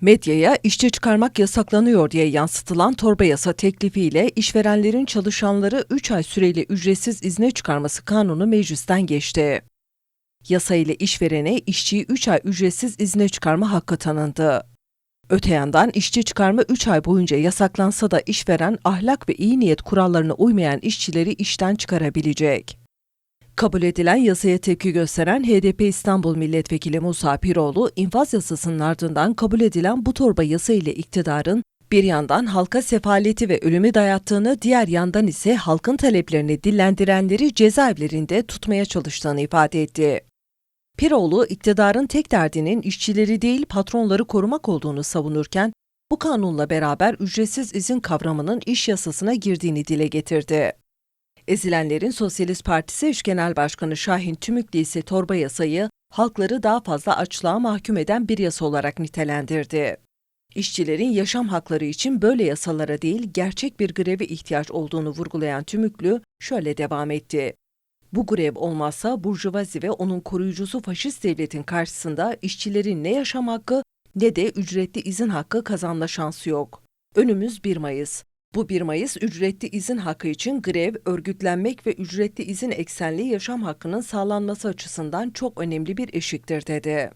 Medyaya işçi çıkarmak yasaklanıyor diye yansıtılan torba yasa teklifiyle işverenlerin çalışanları 3 ay süreli ücretsiz izne çıkarması kanunu meclisten geçti. Yasa ile işverene işçiyi 3 ay ücretsiz izne çıkarma hakkı tanındı. Öte yandan işçi çıkarma 3 ay boyunca yasaklansa da işveren ahlak ve iyi niyet kurallarına uymayan işçileri işten çıkarabilecek. Kabul edilen yasaya tepki gösteren HDP İstanbul Milletvekili Musa Piroğlu, infaz yasasının ardından kabul edilen bu torba yasa ile iktidarın bir yandan halka sefaleti ve ölümü dayattığını, diğer yandan ise halkın taleplerini dillendirenleri cezaevlerinde tutmaya çalıştığını ifade etti. Piroğlu, iktidarın tek derdinin işçileri değil patronları korumak olduğunu savunurken, bu kanunla beraber ücretsiz izin kavramının iş yasasına girdiğini dile getirdi. Ezilenlerin Sosyalist Partisi eş genel başkanı Şahin Tümüklü ise torba yasayı halkları daha fazla açlığa mahkum eden bir yasa olarak nitelendirdi. İşçilerin yaşam hakları için böyle yasalara değil gerçek bir greve ihtiyaç olduğunu vurgulayan Tümüklü şöyle devam etti. Bu grev olmazsa Burjuvazi ve onun koruyucusu faşist devletin karşısında işçilerin ne yaşam hakkı ne de ücretli izin hakkı kazanma şansı yok. Önümüz 1 Mayıs. Bu 1 Mayıs ücretli izin hakkı için grev, örgütlenmek ve ücretli izin eksenli yaşam hakkının sağlanması açısından çok önemli bir eşiktir dedi.